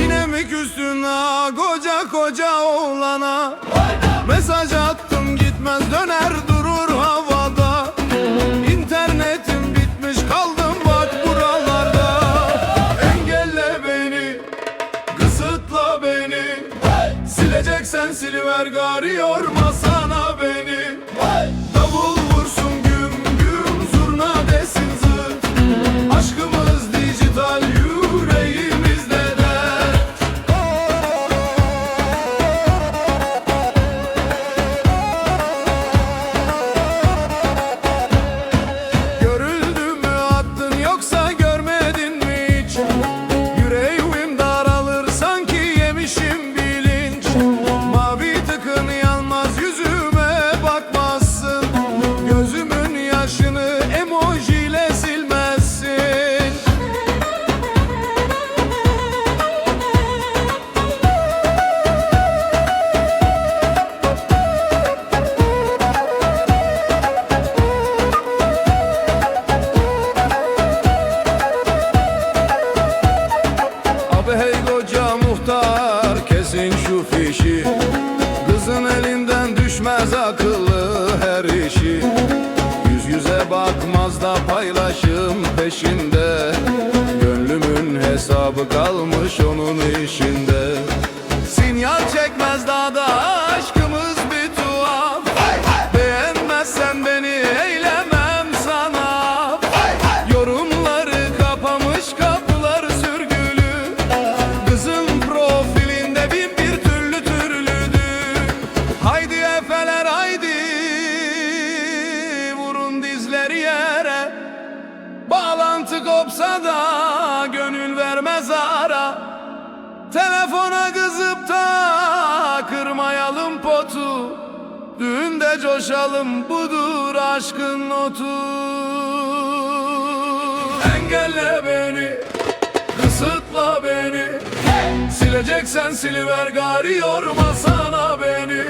Yine mi küstün ha koca koca oğlana? Mesaj attım gitmez döner durur havada. İnternetim bitmiş kaldım bak buralarda. Engelle beni kısıtla beni. Sileceksen siliver gari yormasa paylaşım peşinde. Gönlümün hesabı kalmış onun işinde. Sinyal çekmez daha da Bağlantı kopsa da Gönül vermez ara. Telefona kızıp da Kırmayalım potu. Düğünde coşalım budur aşkın notu. Engelle beni Kısıtla beni. Sileceksen siliver gari yorma sana beni